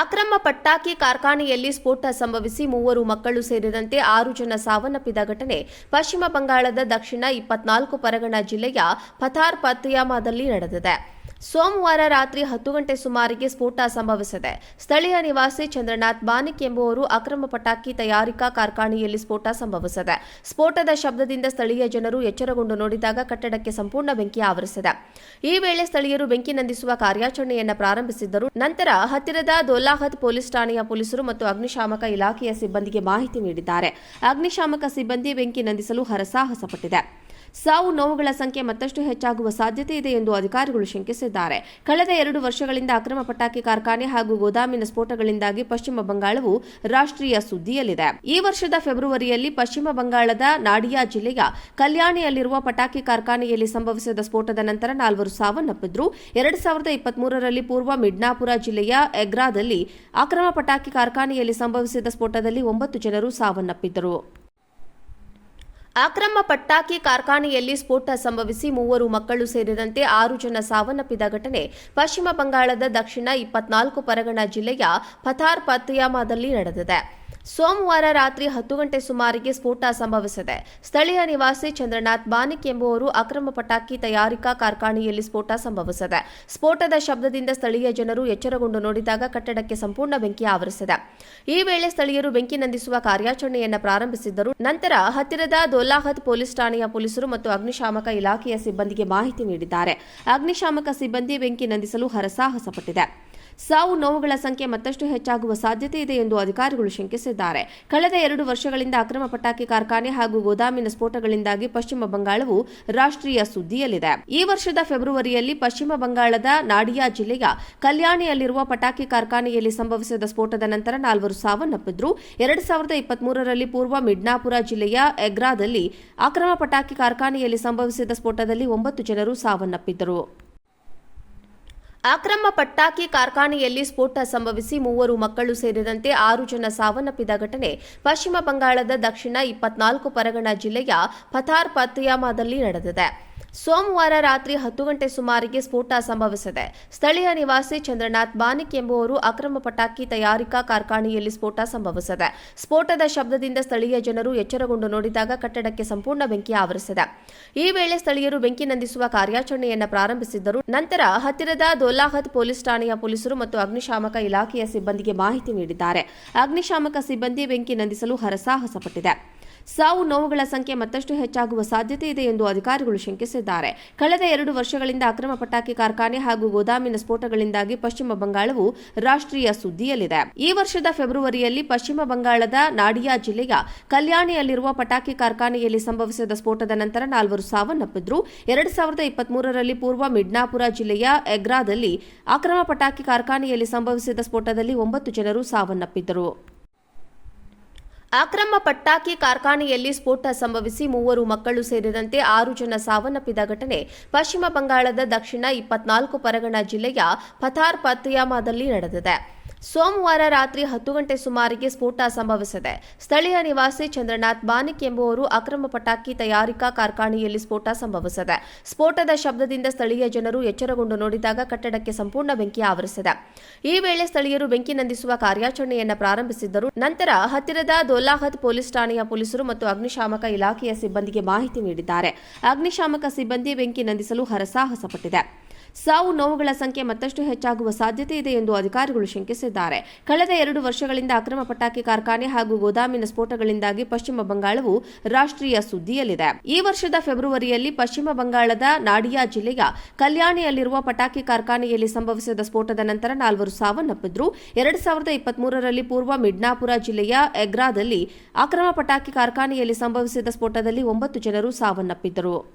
ಅಕ್ರಮ ಪಟ್ಟಾಕಿ ಕಾರ್ಖಾನೆಯಲ್ಲಿ ಸ್ಫೋಟ ಸಂಭವಿಸಿ ಮೂವರು ಮಕ್ಕಳು ಸೇರಿದಂತೆ ಆರು ಜನ ಸಾವನ್ನಪ್ಪಿದ ಘಟನೆ ಪಶ್ಚಿಮ ಬಂಗಾಳದ ದಕ್ಷಿಣ ಇಪ್ಪತ್ನಾಲ್ಕು ಪರಗಣ ಜಿಲ್ಲೆಯ ಪಥಾರ್ ಪತ್ಯಾಮಾದಲ್ಲಿ ನಡೆದಿದೆ. ಸೋಮವಾರ ರಾತ್ರಿ ಹತ್ತು ಗಂಟೆ ಸುಮಾರಿಗೆ ಸ್ಫೋಟ ಸಂಭವಿಸಿದೆ. ಸ್ಥಳೀಯ ನಿವಾಸಿ ಚಂದ್ರನಾಥ್ ಬಾನಿಕ್ ಎಂಬುವರು ಅಕ್ರಮ ಪಟಾಕಿ ತಯಾರಿಕಾ ಕಾರ್ಖಾನೆಯಲ್ಲಿ ಸ್ಫೋಟ ಸಂಭವಿಸಿದೆ. ಸ್ಫೋಟದ ಶಬ್ದದಿಂದ ಸ್ಥಳೀಯ ಜನರು ಎಚ್ಚರಗೊಂಡು ನೋಡಿದಾಗ ಕಟ್ಟಡಕ್ಕೆ ಸಂಪೂರ್ಣ ಬೆಂಕಿ ಆವರಿಸಿದೆ. ಈ ವೇಳೆ ಸ್ಥಳೀಯರು ಬೆಂಕಿ ನಂದಿಸುವ ಕಾರ್ಯಾಚರಣೆಯನ್ನು ಪ್ರಾರಂಭಿಸಿದ್ದರು. ನಂತರ ಹತ್ತಿರದ ದೋಲಾಹತ್ ಪೊಲೀಸ್ ಠಾಣೆಯ ಪೊಲೀಸರು ಮತ್ತು ಅಗ್ನಿಶಾಮಕ ಇಲಾಖೆಯ ಸಿಬ್ಬಂದಿಗೆ ಮಾಹಿತಿ ನೀಡಿದ್ದಾರೆ. ಅಗ್ನಿಶಾಮಕ ಸಿಬ್ಬಂದಿ ಬೆಂಕಿ ನಂದಿಸಲು ಹರಸಾಹಸ ಪಟ್ಟಿದೆ ಸಾವು ನೋವುಗಳ ಸಂಖ್ಯೆ ಮತ್ತಷ್ಟು ಹೆಚ್ಚಾಗುವ ಸಾಧ್ಯತೆ ಇದೆ ಎಂದು ಅಧಿಕಾರಿಗಳು ಶಂಕಿಸಿದ್ದಾರೆ. ಕಳೆದ ಎರಡು ವರ್ಷಗಳಿಂದ ಅಕ್ರಮ ಪಟಾಕಿ ಕಾರ್ಖಾನೆ ಹಾಗೂ ಗೋದಾಮಿನ ಸ್ಫೋಟಗಳಿಂದಾಗಿ ಪಶ್ಚಿಮ ಬಂಗಾಳವು ರಾಷ್ಟ್ರೀಯ ಸುದ್ದಿಯಲ್ಲಿದೆ. ಈ ವರ್ಷದ ಫೆಬ್ರವರಿಯಲ್ಲಿ ಪಶ್ಚಿಮ ಬಂಗಾಳದ ನಾಡಿಯಾ ಜಿಲ್ಲೆಯ ಕಲ್ಯಾಣಿಯಲ್ಲಿರುವ ಪಟಾಕಿ ಕಾರ್ಖಾನೆಯಲ್ಲಿ ಸಂಭವಿಸಿದ ಸ್ಫೋಟದ ನಂತರ ನಾಲ್ವರು ಸಾವನ್ನಪ್ಪಿದ್ರು. ಎರಡು ಸಾವಿರದ ಇಪ್ಪತ್ಮೂರರಲ್ಲಿ ಪೂರ್ವ ಮಿಡ್ನಾಪುರ ಜಿಲ್ಲೆಯ ಎಗ್ರಾದಲ್ಲಿ ಅಕ್ರಮ ಪಟಾಕಿ ಕಾರ್ಖಾನೆಯಲ್ಲಿ ಸಂಭವಿಸಿದ ಸ್ಫೋಟದಲ್ಲಿ ಒಂಬತ್ತು ಜನರು ಸಾವನ್ನಪ್ಪಿದ್ದರು. ಅಕ್ರಮ ಪಟ್ಟಾಕಿ ಕಾರ್ಖಾನೆಯಲ್ಲಿ ಸ್ಫೋಟ ಸಂಭವಿಸಿ ಮೂವರು ಮಕ್ಕಳು ಸೇರಿದಂತೆ ಆರು ಜನ ಸಾವನ್ನಪ್ಪಿದ ಘಟನೆ ಪಶ್ಚಿಮ ಬಂಗಾಳದ ದಕ್ಷಿಣ ಇಪ್ಪತ್ನಾಲ್ಕು ಪರಗಣ ಜಿಲ್ಲೆಯ ಪಥಾರ್ ಪತ್ಯಾಮಾದಲ್ಲಿ ನಡೆದಿದೆ. ಸೋಮವಾರ ರಾತ್ರಿ ಹತ್ತು ಗಂಟೆ ಸುಮಾರಿಗೆ ಸ್ಫೋಟ ಸಂಭವಿಸಿದೆ. ಸ್ಥಳೀಯ ನಿವಾಸಿ ಚಂದ್ರನಾಥ್ ಬಾನಿಕ್ ಎಂಬುವರು ಅಕ್ರಮ ಪಟಾಕಿ ತಯಾರಿಕಾ ಕಾರ್ಖಾನೆಯಲ್ಲಿ ಸ್ಫೋಟ ಸಂಭವಿಸಿದೆ. ಸ್ಫೋಟದ ಶಬ್ದದಿಂದ ಸ್ಥಳೀಯ ಜನರು ಎಚ್ಚರಗೊಂಡು ನೋಡಿದಾಗ ಕಟ್ಟಡಕ್ಕೆ ಸಂಪೂರ್ಣ ಬೆಂಕಿ ಆವರಿಸಿದೆ. ಈ ವೇಳೆ ಸ್ಥಳೀಯರು ಬೆಂಕಿ ನಂದಿಸುವ ಕಾರ್ಯಾಚರಣೆಯನ್ನು ಪ್ರಾರಂಭಿಸಿದ್ದರು. ನಂತರ ಹತ್ತಿರದ ದೋಲಾಹತ್ ಪೊಲೀಸ್ ಠಾಣೆಯ ಪೊಲೀಸರು ಮತ್ತು ಅಗ್ನಿಶಾಮಕ ಇಲಾಖೆಯ ಸಿಬ್ಬಂದಿಗೆ ಮಾಹಿತಿ ನೀಡಿದ್ದಾರೆ. ಅಗ್ನಿಶಾಮಕ ಸಿಬ್ಬಂದಿ ಬೆಂಕಿ ನಂದಿಸಲು ಹರಸಾಹಸ ಪಟ್ಟಿದೆ ಸಾವು ನೋವುಗಳ ಸಂಖ್ಯೆ ಮತ್ತಷ್ಟು ಹೆಚ್ಚಾಗುವ ಸಾಧ್ಯತೆ ಇದೆ ಎಂದು ಅಧಿಕಾರಿಗಳು ಶಂಕಿಸಿದ್ದಾರೆ. ಕಳೆದ ಎರಡು ವರ್ಷಗಳಿಂದ ಅಕ್ರಮ ಪಟಾಕಿ ಕಾರ್ಖಾನೆ ಹಾಗೂ ಗೋದಾಮಿನ ಸ್ಫೋಟಗಳಿಂದಾಗಿ ಪಶ್ಚಿಮ ಬಂಗಾಳವು ರಾಷ್ಟ್ರೀಯ ಸುದ್ದಿಯಲ್ಲಿದೆ. ಈ ವರ್ಷದ ಫೆಬ್ರವರಿಯಲ್ಲಿ ಪಶ್ಚಿಮ ಬಂಗಾಳದ ನಾಡಿಯಾ ಜಿಲ್ಲೆಯ ಕಲ್ಯಾಣಿಯಲ್ಲಿರುವ ಪಟಾಕಿ ಕಾರ್ಖಾನೆಯಲ್ಲಿ ಸಂಭವಿಸಿದ ಸ್ಫೋಟದ ನಂತರ ನಾಲ್ವರು ಸಾವನ್ನಪ್ಪಿದ್ರು. ಎರಡು ಸಾವಿರದ ಇಪ್ಪತ್ಮೂರರಲ್ಲಿ ಪೂರ್ವ ಮಿಡ್ನಾಪುರ ಜಿಲ್ಲೆಯ ಎಗ್ರಾದಲ್ಲಿ ಅಕ್ರಮ ಪಟಾಕಿ ಕಾರ್ಖಾನೆಯಲ್ಲಿ ಸಂಭವಿಸಿದ ಸ್ಫೋಟದಲ್ಲಿ ಒಂಬತ್ತು ಜನರು ಸಾವನ್ನಪ್ಪಿದ್ದರು. ಅಕ್ರಮ ಪಟ್ಟಾಕಿ ಕಾರ್ಖಾನೆಯಲ್ಲಿ ಸ್ಫೋಟ ಸಂಭವಿಸಿ ಮೂವರು ಮಕ್ಕಳು ಸೇರಿದಂತೆ ಆರು ಜನ ಸಾವನ್ನಪ್ಪಿದ ಘಟನೆ ಪಶ್ಚಿಮ ಬಂಗಾಳದ ದಕ್ಷಿಣ ಇಪ್ಪತ್ನಾಲ್ಕು ಪರಗಣ ಜಿಲ್ಲೆಯ ಪಥಾರ್ ಪತ್ಯಾಮಾದಲ್ಲಿ ನಡೆದಿದೆ. ಸೋಮವಾರ ರಾತ್ರಿ ಹತ್ತು ಗಂಟೆ ಸುಮಾರಿಗೆ ಸ್ಫೋಟ ಸಂಭವಿಸಿದೆ. ಸ್ಥಳೀಯ ನಿವಾಸಿ ಚಂದ್ರನಾಥ್ ಬಾನಿಕ್ ಎಂಬುವರು ಅಕ್ರಮ ಪಟಾಕಿ ತಯಾರಿಕಾ ಕಾರ್ಖಾನೆಯಲ್ಲಿ ಸ್ಫೋಟ ಸಂಭವಿಸಿದೆ. ಸ್ಫೋಟದ ಶಬ್ದದಿಂದ ಸ್ಥಳೀಯ ಜನರು ಎಚ್ಚರಗೊಂಡು ನೋಡಿದಾಗ ಕಟ್ಟಡಕ್ಕೆ ಸಂಪೂರ್ಣ ಬೆಂಕಿ ಆವರಿಸಿದೆ. ಈ ವೇಳೆ ಸ್ಥಳೀಯರು ಬೆಂಕಿ ನಂದಿಸುವ ಕಾರ್ಯಾಚರಣೆಯನ್ನು ಪ್ರಾರಂಭಿಸಿದ್ದರು. ನಂತರ ಹತ್ತಿರದ ದೋಲಾಹತ್ ಪೊಲೀಸ್ ಠಾಣೆಯ ಪೊಲೀಸರು ಮತ್ತು ಅಗ್ನಿಶಾಮಕ ಇಲಾಖೆಯ ಸಿಬ್ಬಂದಿಗೆ ಮಾಹಿತಿ ನೀಡಿದ್ದಾರೆ. ಅಗ್ನಿಶಾಮಕ ಸಿಬ್ಬಂದಿ ಬೆಂಕಿ ನಂದಿಸಲು ಹರಸಾಹಸ ಪಟ್ಟಿದೆ ಸಾವು ನೋವುಗಳ ಸಂಖ್ಯೆ ಮತ್ತಷ್ಟು ಹೆಚ್ಚಾಗುವ ಸಾಧ್ಯತೆ ಇದೆ ಎಂದು ಅಧಿಕಾರಿಗಳು ಶಂಕಿಸಿದ್ದಾರೆ. ಕಳೆದ ಎರಡು ವರ್ಷಗಳಿಂದ ಅಕ್ರಮ ಪಟಾಕಿ ಕಾರ್ಖಾನೆ ಹಾಗೂ ಗೋದಾಮಿನ ಸ್ಫೋಟಗಳಿಂದಾಗಿ ಪಶ್ಚಿಮ ಬಂಗಾಳವು ರಾಷ್ಟ್ರೀಯ ಸುದ್ದಿಯಲ್ಲಿದೆ. ಈ ವರ್ಷದ ಫೆಬ್ರವರಿಯಲ್ಲಿ ಪಶ್ಚಿಮ ಬಂಗಾಳದ ನಾಡಿಯಾ ಜಿಲ್ಲೆಯ ಕಲ್ಯಾಣಿಯಲ್ಲಿರುವ ಪಟಾಕಿ ಕಾರ್ಖಾನೆಯಲ್ಲಿ ಸಂಭವಿಸಿದ ಸ್ಫೋಟದ ನಂತರ ನಾಲ್ವರು ಸಾವನ್ನಪ್ಪಿದ್ರು. ಎರಡು ಸಾವಿರದ ಇಪ್ಪತ್ಮೂರರಲ್ಲಿ ಪೂರ್ವ ಮಿಡ್ನಾಪುರ ಜಿಲ್ಲೆಯ ಎಗ್ರಾದಲ್ಲಿ ಅಕ್ರಮ ಪಟಾಕಿ ಕಾರ್ಖಾನೆಯಲ್ಲಿ ಸಂಭವಿಸಿದ ಸ್ಫೋಟದಲ್ಲಿ ಒಂಬತ್ತು ಜನರು ಸಾವನ್ನಪ್ಪಿದ್ದರು. ಅಕ್ರಮ ಪಟ್ಟಾಕಿ ಕಾರ್ಖಾನೆಯಲ್ಲಿ ಸ್ಫೋಟ ಸಂಭವಿಸಿ ಮೂವರು ಮಕ್ಕಳು ಸೇರಿದಂತೆ ಆರು ಜನ ಸಾವನ್ನಪ್ಪಿದ ಘಟನೆ ಪಶ್ಚಿಮ ಬಂಗಾಳದ ದಕ್ಷಿಣ ಇಪ್ಪತ್ನಾಲ್ಕು ಪರಗಣ ಜಿಲ್ಲೆಯ ಪಥಾರ್ ಪತ್ಯಾಮಾದಲ್ಲಿ ನಡೆದಿದೆ. ಸೋಮವಾರ ರಾತ್ರಿ ಹತ್ತು ಗಂಟೆ ಸುಮಾರಿಗೆ ಸ್ಫೋಟ ಸಂಭವಿಸಿದೆ. ಸ್ಥಳೀಯ ನಿವಾಸಿ ಚಂದ್ರನಾಥ್ ಬಾನಿಕ್ ಎಂಬುವರು ಅಕ್ರಮ ಪಟಾಕಿ ತಯಾರಿಕಾ ಕಾರ್ಖಾನೆಯಲ್ಲಿ ಸ್ಫೋಟ ಸಂಭವಿಸಿದೆ. ಸ್ಫೋಟದ ಶಬ್ದದಿಂದ ಸ್ಥಳೀಯ ಜನರು ಎಚ್ಚರಗೊಂಡು ನೋಡಿದಾಗ ಕಟ್ಟಡಕ್ಕೆ ಸಂಪೂರ್ಣ ಬೆಂಕಿ ಆವರಿಸಿದೆ. ಈ ವೇಳೆ ಸ್ಥಳೀಯರು ಬೆಂಕಿ ನಂದಿಸುವ ಕಾರ್ಯಾಚರಣೆಯನ್ನು ಪ್ರಾರಂಭಿಸಿದ್ದರು. ನಂತರ ಹತ್ತಿರದ ದೋಲಾಹತ್ ಪೊಲೀಸ್ ಠಾಣೆಯ ಪೊಲೀಸರು ಮತ್ತು ಅಗ್ನಿಶಾಮಕ ಇಲಾಖೆಯ ಸಿಬ್ಬಂದಿಗೆ ಮಾಹಿತಿ ನೀಡಿದ್ದಾರೆ. ಅಗ್ನಿಶಾಮಕ ಸಿಬ್ಬಂದಿ ಬೆಂಕಿ ನಂದಿಸಲು ಹರಸಾಹಸ ಪಟ್ಟಿದೆ ಸಾವು ನೋವುಗಳ ಸಂಖ್ಯೆ ಮತ್ತಷ್ಟು ಹೆಚ್ಚಾಗುವ ಸಾಧ್ಯತೆ ಇದೆ ಎಂದು ಅಧಿಕಾರಿಗಳು ಶಂಕಿಸಿದ್ದಾರೆ. ಕಳೆದ ಎರಡು ವರ್ಷಗಳಿಂದ ಅಕ್ರಮ ಪಟಾಕಿ ಕಾರ್ಖಾನೆ ಹಾಗೂ ಗೋದಾಮಿನ ಸ್ಫೋಟಗಳಿಂದಾಗಿ ಪಶ್ಚಿಮ ಬಂಗಾಳವು ರಾಷ್ಟ್ರೀಯ ಸುದ್ದಿಯಲ್ಲಿದೆ. ಈ ವರ್ಷದ ಫೆಬ್ರವರಿಯಲ್ಲಿ ಪಶ್ಚಿಮ ಬಂಗಾಳದ ನಾಡಿಯಾ ಜಿಲ್ಲೆಯ ಕಲ್ಯಾಣಿಯಲ್ಲಿರುವ ಪಟಾಕಿ ಕಾರ್ಖಾನೆಯಲ್ಲಿ ಸಂಭವಿಸಿದ ಸ್ಫೋಟದ ನಂತರ ನಾಲ್ವರು ಸಾವನ್ನಪ್ಪಿದ್ರು. ಎರಡು ಸಾವಿರದ ಇಪ್ಪತ್ಮೂರರಲ್ಲಿ ಪೂರ್ವ ಮಿಡ್ನಾಪುರ ಜಿಲ್ಲೆಯ ಎಗ್ರಾದಲ್ಲಿ ಅಕ್ರಮ ಪಟಾಕಿ ಕಾರ್ಖಾನೆಯಲ್ಲಿ ಸಂಭವಿಸಿದ ಸ್ಫೋಟದಲ್ಲಿ ಒಂಬತ್ತು ಜನರು ಸಾವನ್ನಪ್ಪಿದ್ದರು.